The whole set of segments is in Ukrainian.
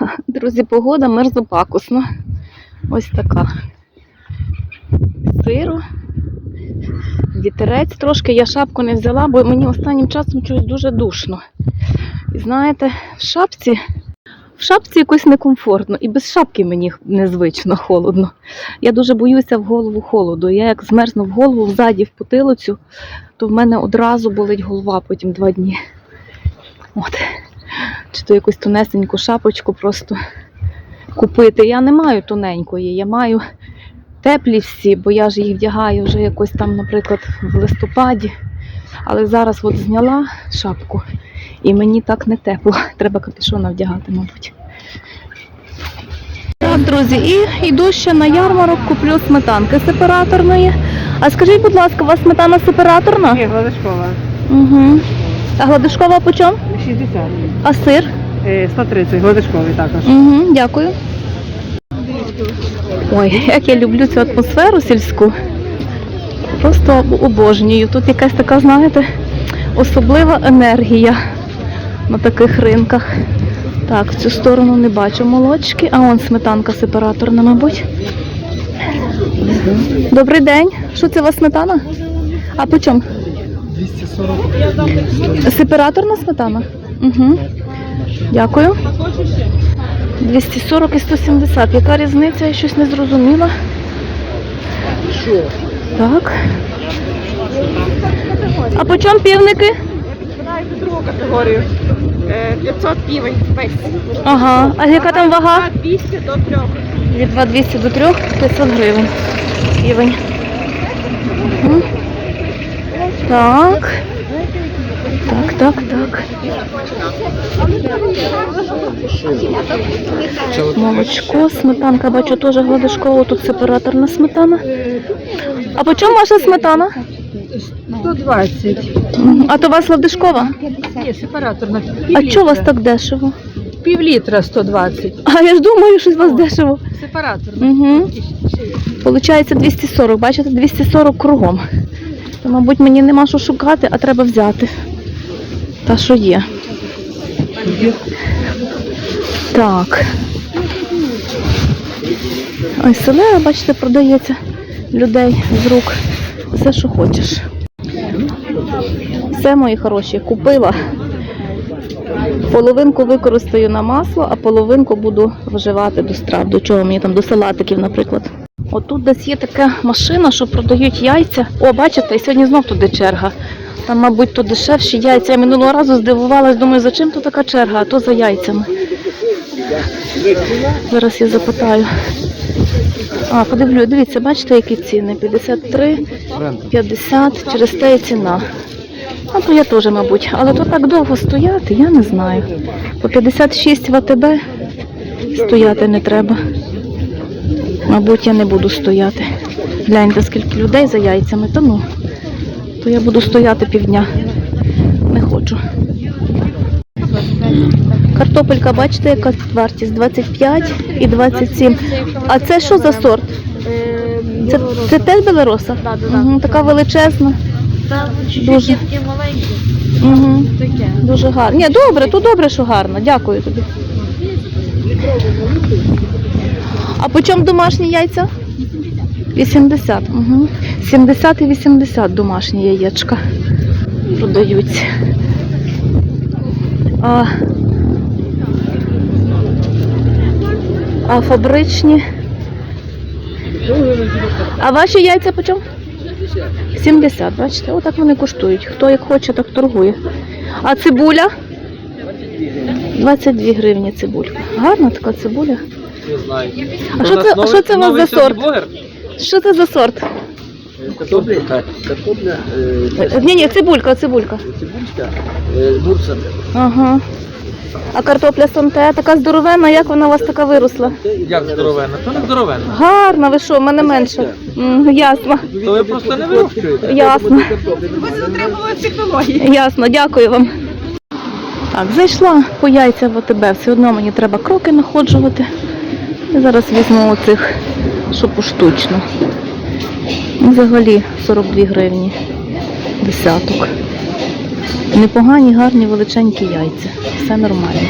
Друзі, погода мерзопакусна. Ось така. Сиро. Вітерець трошки, я шапку не взяла, бо мені останнім часом чогось дуже душно. І знаєте, в шапці, в шапці якось некомфортно, і без шапки мені незвично холодно. Я дуже боюся в голову холоду. Я як змерзну в голову взаді в потилицю, то в мене одразу болить голова потім два дні. От. Чи то якусь тонесеньку шапочку просто купити. Я не маю тоненької, я маю теплі всі, бо я ж їх вдягаю вже якось там, наприклад, в листопаді. Але зараз от зняла шапку і мені так не тепло. Треба капюшона вдягати, мабуть. Так, друзі, і йду ще на ярмарок, куплю сметанки сепараторної. А скажіть, будь ласка, у вас сметана сепараторна? Ні, Гладишкова. Угу. А гладишкова по чому? 60. А сир? Е, 130, Гладишковий також. Угу, дякую. Ой, як я люблю цю атмосферу сільську. Просто обожнюю. Тут якась така, знаєте, особлива енергія на таких ринках. Так, в цю сторону не бачу молочки, а он сметанка сепараторна, мабуть. Добрий день. Що це у вас сметана? А по чому? 240. Сепараторна сметана? Угу. Дякую. 240 і 170. Яка різниця? Я щось не зрозуміла. Так. А по чому півники? Другу категорію. Е, 500 півень весь. Ага. А яка там вага? 200 до 3. Від 2200 до 3 500 гривень. Півень. Так. Так, так, так. Молочко, сметанка, бачу, теж гладишково, тут сепараторна сметана. А по чому ваша сметана? 120. А то у вас гладишкова? Ні, сепараторна. А чого у вас так дешево? Пів літра 120. А я ж думаю, що у вас дешево. Сепараторна. Угу. Получається 240, бачите, 240 кругом. Мабуть, мені нема що шукати, а треба взяти. Та що є. Так. Ой, селера, бачите, продається людей з рук. Все, що хочеш. Все, мої хороші, купила. Половинку використаю на масло, а половинку буду вживати до страв. До чого мені там до салатиків, наприклад. Отут десь є така машина, що продають яйця. О, бачите, і сьогодні знов туди черга. Там, мабуть, то дешевші яйця. Я минулого разу здивувалась, думаю, за чим тут така черга, а то за яйцями. Зараз я запитаю. А, подивлю, дивіться, бачите, які ціни? 53, 50, через те і ціна. А то я теж, мабуть. Але то так довго стояти, я не знаю. По 56 в АТБ стояти не треба. Мабуть, я не буду стояти. Гляньте, скільки людей за яйцями, то ну. То я буду стояти півдня. Не хочу. Картопелька, бачите, яка вартість? 25 і 27. А це що за сорт? Це, це теж білороса? Угу, така величезна. Дуже. Угу. Дуже гарно. Ні, добре, то добре, що гарно. Дякую тобі. А по чому домашні яйця? 80. Угу. 70 і 80 домашні яєчка продаються. А, а фабричні. А ваші яйця по чому? 70, бачите, отак вони коштують. Хто як хоче, так торгує. А цибуля? 22 гривні цибулька. Гарна така цибуля. Не знаю. А що це, що це у вас за сорт? Що це за сорт? Картопля, картопля, е, Ні, ні, цибулька, цибулька. цибульська, е, бурса. Ага. А картопля сонте така здоровенна, як вона у вас така виросла? Як здоровенна? То не здоровенна. Гарна, ви що, в мене менше. М, ясно, То ви просто не вирощуєте. ясно, Треба було психології. ясно, дякую вам. Так, зайшла по яйця в ОТБ. Все одно мені треба кроки находжувати. Зараз візьму оцих, що поштучно. Взагалі 42 гривні. Десяток. Непогані, гарні, величенькі яйця. Все нормально.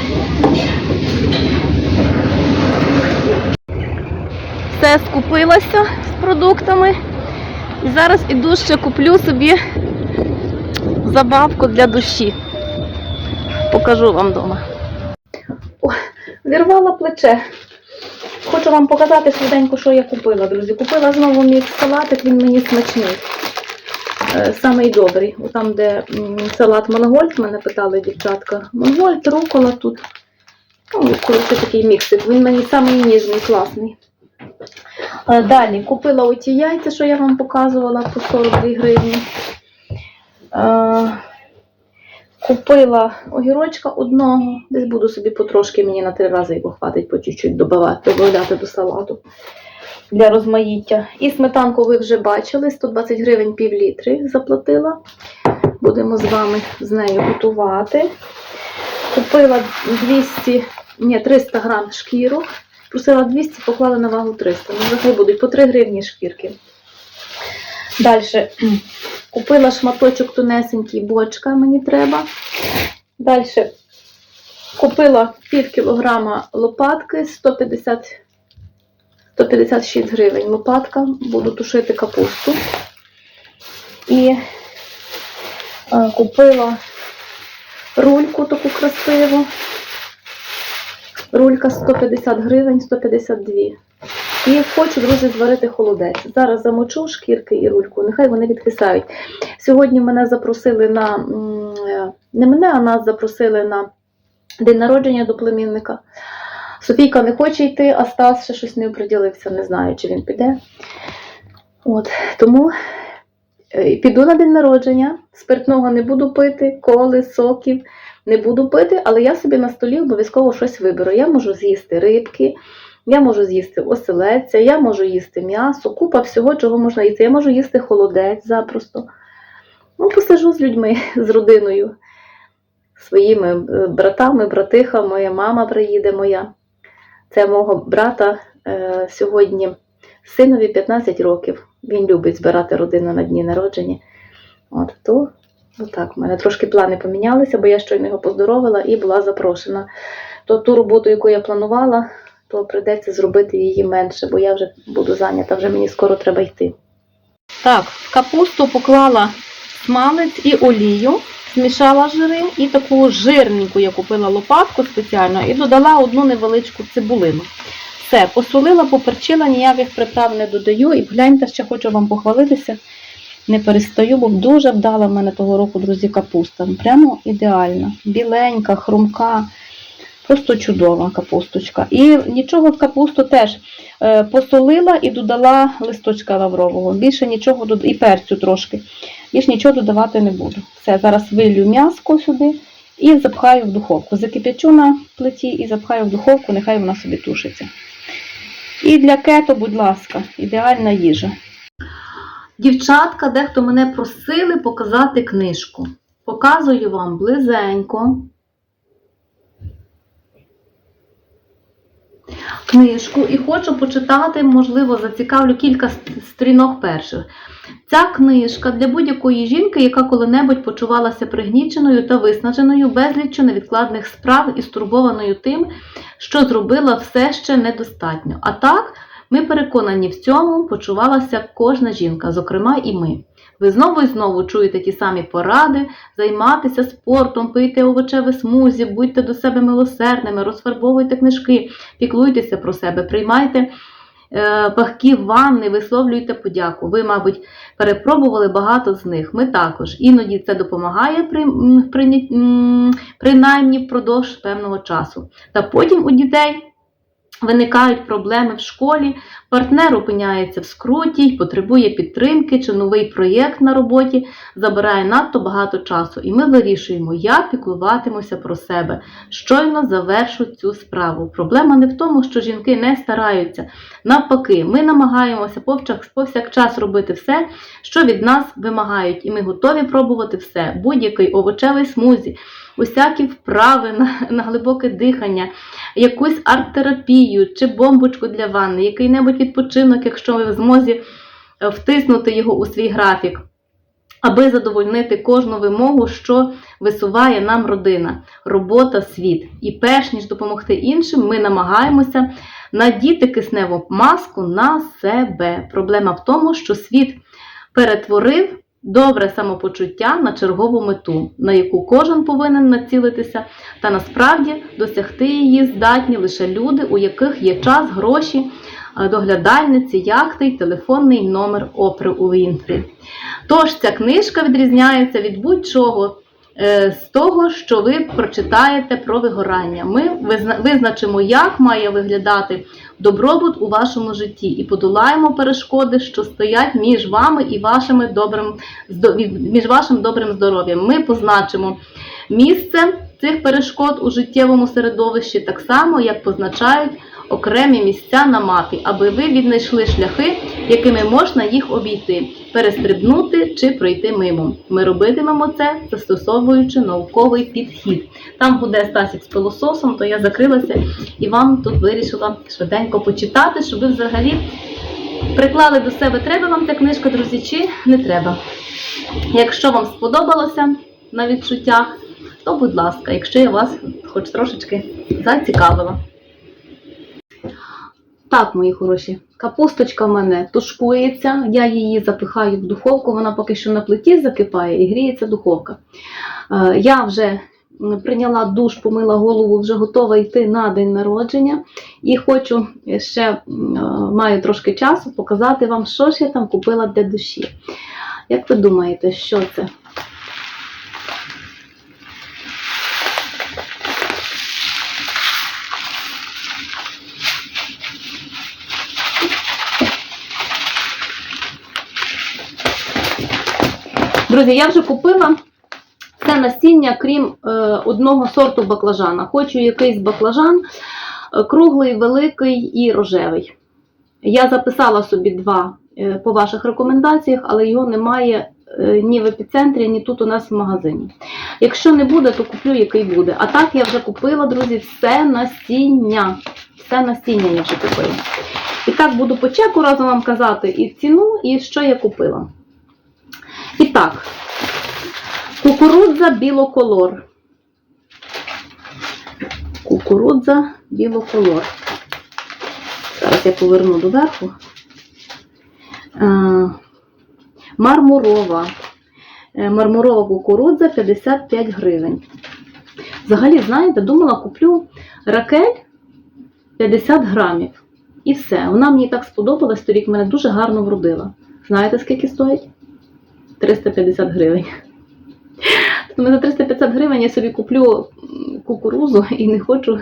все скупилася з продуктами. І зараз іду ще куплю собі забавку для душі. Покажу вам вдома. О, зірвала плече. Хочу вам показати швиденько, що я купила, друзі. Купила знову мій салатик, він мені смачний. Е, Самий добрий. Там, де салат Монгольд, мене питали дівчатка. Монгольд, рукола тут. Ну, коротше, такий міксик. Він мені самий ніжний, класний. Е, Далі купила оті яйця, що я вам показувала по 42 гривні. Купила огірочка одного, десь буду собі потрошки, мені на три рази його хватить по чуть-чуть додавати, до салату для розмаїття. І сметанку ви вже бачили, 120 гривень пів літри заплатила. Будемо з вами з нею готувати. Купила 200, ні, 300 грам шкіру. Просила 200, поклала на вагу 300. Ну, нехай будуть по 3 гривні шкірки. Далі купила шматочок тонесенький, бочка мені треба. Далі купила пів кілограма лопатки, 150, 156 гривень лопатка. Буду тушити капусту. І е, купила рульку таку красиву. Рулька 150 гривень, 152. І хочу, друзі, зварити холодець. Зараз замочу шкірки і рульку, нехай вони відкисають. Сьогодні мене запросили на е, не мене, а нас запросили на день народження до племінника. Софійка не хоче йти, а Стас ще щось не оприділився, не знаю, чи він піде. От, тому е, піду на день народження, спиртного не буду пити, коли, соків не буду пити, але я собі на столі обов'язково щось виберу. Я можу з'їсти рибки, я можу з'їсти оселедця, я можу їсти м'ясо, купа всього, чого можна їсти. Я можу їсти холодець запросто. Ну, посижу з людьми, з родиною, своїми е, братами, братихами, мама приїде моя. Це мого брата е, сьогодні синові 15 років. Він любить збирати родину на дні народження. От, то отак, у мене трошки плани помінялися, бо я щойно його поздоровила і була запрошена. То ту роботу, яку я планувала, то прийдеться зробити її менше, бо я вже буду зайнята, вже мені скоро треба йти. Так, в капусту поклала смалець і олію, змішала жири і таку жирненьку я купила лопатку спеціально і додала одну невеличку цибулину. Все, посолила, поперчила, ніяких приправ не додаю. І гляньте, ще хочу вам похвалитися. Не перестаю, бо дуже вдала в мене того року, друзі, капуста. Прямо ідеальна. Біленька, хрумка. Просто чудова капусточка. І нічого в капусту теж е, посолила і додала листочка лаврового. Більше нічого і перцю трошки. Більш нічого додавати не буду. Все, зараз вилью м'яско сюди і запхаю в духовку. Закип'ячу на плиті і запхаю в духовку, нехай вона собі тушиться. І для кето, будь ласка, ідеальна їжа. Дівчатка, дехто мене просили показати книжку. Показую вам близенько. Книжку і хочу почитати, можливо, зацікавлю кілька ст- сторінок перших. Ця книжка для будь-якої жінки, яка коли-небудь почувалася пригніченою та виснаженою безліччю невідкладних справ і стурбованою тим, що зробила все ще недостатньо. А так, ми переконані в цьому почувалася кожна жінка, зокрема і ми. Ви знову і знову чуєте ті самі поради, займатися спортом, пийте овочеве смузі, будьте до себе милосердними, розфарбовуйте книжки, піклуйтеся про себе, приймайте е, пахкі ванни, висловлюйте подяку. Ви, мабуть, перепробували багато з них. Ми також. Іноді це допомагає при, м, принаймні впродовж певного часу. Та потім у дітей виникають проблеми в школі, партнер опиняється в скруті, й потребує підтримки, чи новий проєкт на роботі забирає надто багато часу. І ми вирішуємо, я піклуватимуся про себе. Щойно завершу цю справу. Проблема не в тому, що жінки не стараються. Навпаки, ми намагаємося повсякчас робити все, що від нас вимагають, і ми готові пробувати все, будь-який овочевий смузі, усякі вправи на, на глибоке дихання, якусь арт-терапію чи бомбочку для ванни, який-небудь відпочинок, якщо ви в змозі е, втиснути його у свій графік. Аби задовольнити кожну вимогу, що висуває нам родина, робота, світ. І перш ніж допомогти іншим, ми намагаємося надіти кисневу маску на себе. Проблема в тому, що світ перетворив добре самопочуття на чергову мету, на яку кожен повинен націлитися, та насправді досягти її здатні лише люди, у яких є час, гроші, е, доглядальниці, яхти й телефонний номер Опри у Вінфрі. Тож ця книжка відрізняється від будь-чого з того, що ви прочитаєте про вигорання. Ми визна- визначимо, як має виглядати добробут у вашому житті і подолаємо перешкоди, що стоять між вами і вашими добрим між вашим добрим здоров'ям. Ми позначимо місце цих перешкод у життєвому середовищі так само, як позначають окремі місця на мапі, аби ви віднайшли шляхи, якими можна їх обійти, перестрибнути чи пройти мимо. Ми робитимемо це, застосовуючи науковий підхід. Там буде Стасік з пилососом, то я закрилася і вам тут вирішила швиденько почитати, щоб ви взагалі приклали до себе, треба вам ця книжка, друзі, чи не треба. Якщо вам сподобалося на відчуттях, то будь ласка, якщо я вас хоч трошечки зацікавила. Так, мої хороші, капусточка в мене тушкується, я її запихаю в духовку, вона поки що на плиті закипає і гріється духовка. Е, Я вже прийняла душ, помила голову, вже готова йти на день народження. І хочу ще е, маю трошки часу показати вам, що ж я там купила для душі. Як ви думаєте, що це? Друзі, я вже купила це насіння, крім е, одного сорту баклажана. Хочу якийсь баклажан е, круглий, великий і рожевий. Я записала собі два е, по ваших рекомендаціях, але його немає е, ні в епіцентрі, ні тут у нас в магазині. Якщо не буде, то куплю, який буде. А так я вже купила, друзі, все насіння. Все насіння я вже купила. І так буду по чеку разом вам казати і ціну, і що я купила. І так, кукурудза білоколор. Кукурудза білоколор. Зараз я поверну доверху. Е, Мармурова. Е, Мармурова кукурудза 55 гривень. Взагалі, знаєте, думала, куплю ракель 50 грамів. І все. Вона мені так сподобалась торік, мене дуже гарно вродила. Знаєте, скільки стоїть? 350 гривень. Тому за 350 гривень я собі куплю кукурузу і не хочу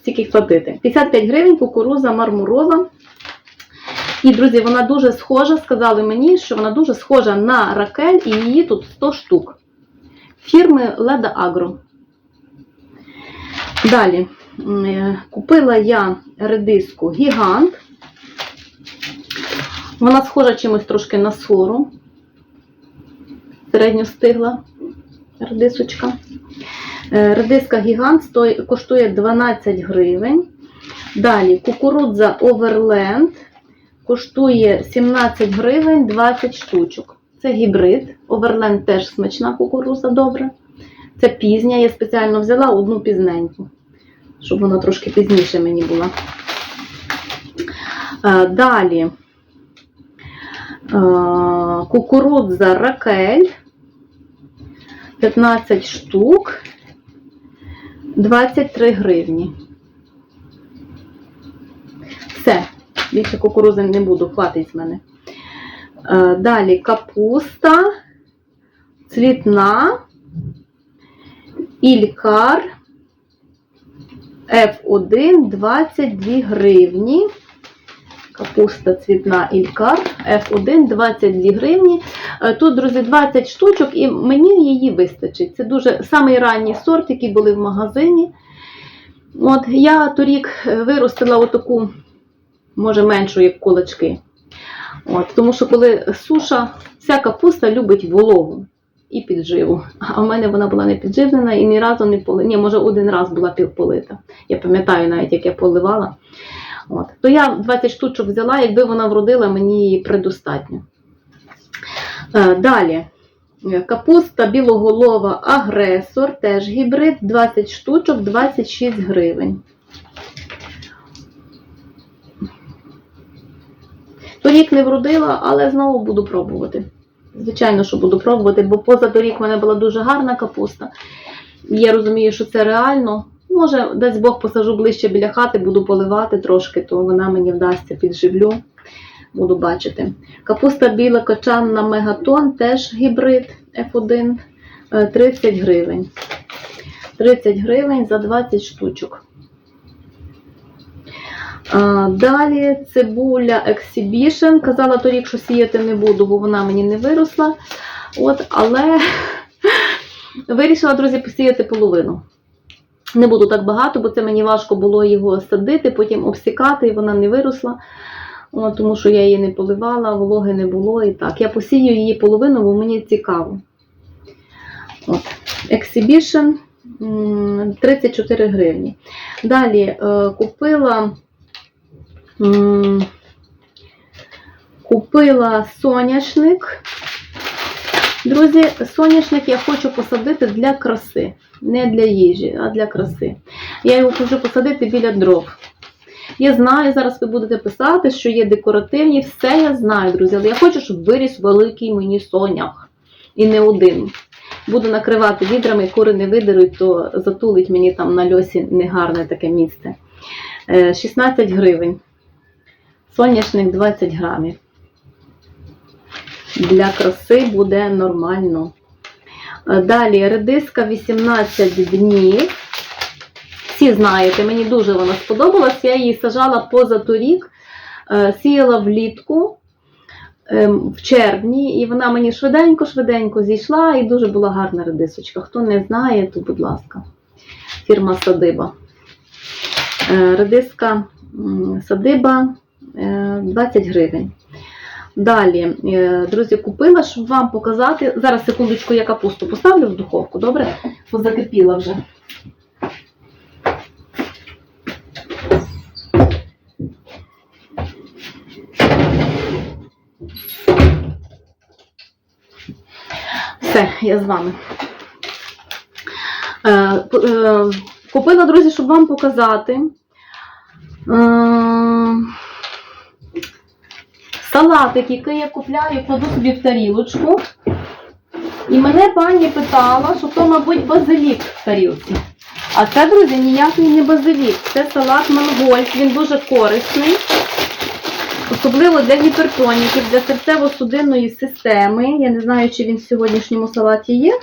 стільки платити. 55 гривень кукуруза мармурова. І, друзі, вона дуже схожа, сказали мені, що вона дуже схожа на ракель, і її тут 100 штук. Фірми Леда Агро. Далі е, купила я редиску гігант. Вона схожа чимось трошки на сору. Середньостигла редисочка. Е, Редиска гігант коштує 12 гривень. Далі кукурудза Overland коштує 17 гривень 20 штучок. Це гібрид. Overland теж смачна кукурудза, добре. Це пізня, я спеціально взяла одну пізненьку, щоб вона трошки пізніше мені була. Е, Далі е, кукурудза Ракель 15 штук 23 гривні. Все, більше кукурузи не буду, хватить з мене. Е, Далі капуста, цвітна, ількар F1 22 гривні. Капуста цвітна ількар F1 22 гривні. Е, Тут, друзі, 20 штучок, і мені її вистачить. Це дуже самий ранній сорт, який були в магазині. От я торік е, виростила отаку, може, меншу, як кулачки. От, тому що коли суша, вся капуста любить вологу і підживу. А в мене вона була не підживлена і ні разу не поли. Ні, може, один раз була півполита. Я пам'ятаю навіть, як я поливала. От. То я 20 штучок взяла, якби вона вродила, мені її предостатньо. Е, Далі. Капуста білоголова агресор, теж гібрид, 20 штучок, 26 гривень. Торік не вродила, але знову буду пробувати. Звичайно, що буду пробувати, бо позаторік в мене була дуже гарна капуста. І Я розумію, що це реально. Може, дасть Бог посажу ближче біля хати, буду поливати трошки, то вона мені вдасться підживлю. Буду бачити. Капуста біла кочанна мегатон, теж гібрид F1, е, 30 гривень. 30 гривень за 20 штучок. Далі цибуля Exhibition. Казала торік, що сіяти не буду, бо вона мені не виросла. От, але вирішила, друзі, посіяти половину. Не буду так багато, бо це мені важко було його садити, потім обсікати, і вона не виросла. Тому що я її не поливала, вологи не було і так. Я посію її половину, бо мені цікаво. От. Exhibition 34 гривні. Далі е, купила, купила соняшник. Друзі, соняшник я хочу посадити для краси. Не для їжі, а для краси. Я його хочу посадити біля дров. Я знаю, зараз ви будете писати, що є декоративні, все я знаю, друзі, але я хочу, щоб виріс великий мені сонях. І не один. Буду накривати відрами, кури не видеруть, то затулить мені там на льосі негарне таке місце. Е, 16 гривень. Соняшник 20 грамів. Для краси буде нормально. Е, Далі редиска 18 днів. Всі знаєте, мені дуже вона сподобалась. Я її сажала позаторік, е, сіяла влітку ем, в червні, і вона мені швиденько-швиденько зійшла, і дуже була гарна редисочка. Хто не знає, то, будь ласка, фірма Садиба. Е, Редиска Садиба е, 20 гривень. Далі, е, друзі, купила, щоб вам показати. Зараз секундочку, я капусту поставлю в духовку, добре? Бо закипіла вже. Все, я з вами. Е, е, купила, друзі, щоб вам показати. Салатик, який я купляю, кладу собі в тарілочку. І мене пані питала, що то, мабуть, базилік в тарілці. А це, друзі, ніякий не базилік. Це салат мангольд, він дуже корисний. Особливо для гіпертоніків, для серцево-судинної системи. Я не знаю, чи він в сьогоднішньому салаті є.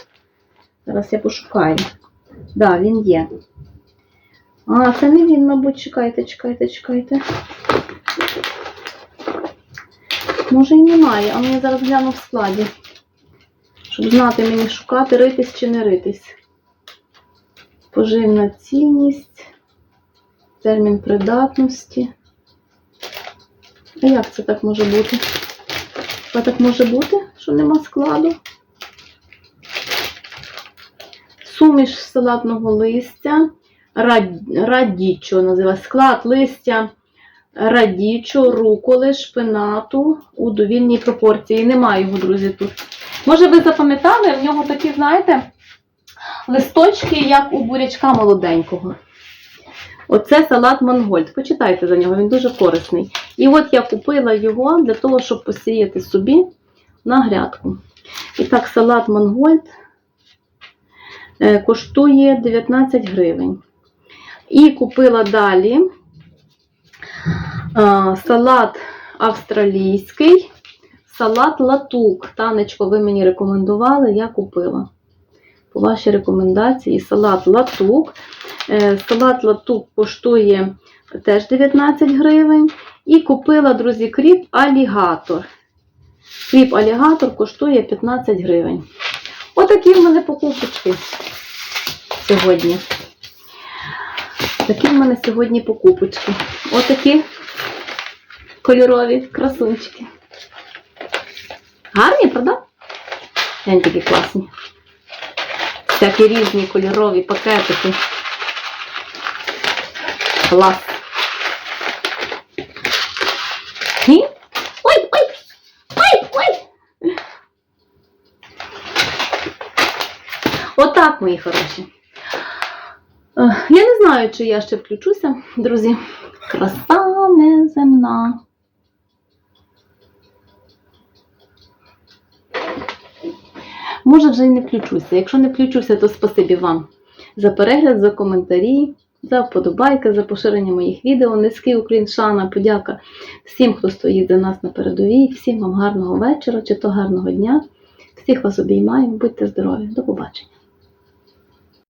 Зараз я пошукаю. Так, да, він є. А, це не він, мабуть, чекайте, чекайте, чекайте. Може і немає, а я зараз гляну в складі. Щоб знати мені шукати, ритись чи не ритись. Поживна цінність, термін придатності. А як це так може бути? Що так може бути, що нема складу? Суміш салатного листя, рад- радічо називає склад листя радічо, руколи, шпинату у довільній пропорції. Немає його, друзі, тут. Може, ви запам'ятали, в нього такі, знаєте, листочки, як у бурячка молоденького. Оце салат Монгольд. Почитайте за нього, він дуже корисний. І от я купила його для того, щоб посіяти собі на грядку. І так, салат Монгольд е, коштує 19 гривень. І купила далі салат австралійський, салат латук. Танечко, ви мені рекомендували, я купила. По вашій рекомендації салат латук. Е, Салат латук коштує теж 19 гривень. І купила, друзі, кріп алігатор. Кріп алігатор коштує 15 гривень. Отакі в мене покупочки сьогодні. Такі в мене сьогодні покупочки. Отакі кольорові красунчики. Гарні, правда? Глянь, такі класні. Всякі різні кольорові пакетики. Клас. І... Ой, ой, ой, ой. Отак, мої хороші. Е, Я не знаю, чи я ще включуся, друзі краса неземна. Може, вже й не включуся. Якщо не включуся, то спасибі вам за перегляд, за коментарі, за вподобайки, за поширення моїх відео. Низький Україн шана, подяка всім, хто стоїть за нас на передовій, всім вам гарного вечора чи то гарного дня. Всіх вас обіймаю, будьте здорові, до побачення.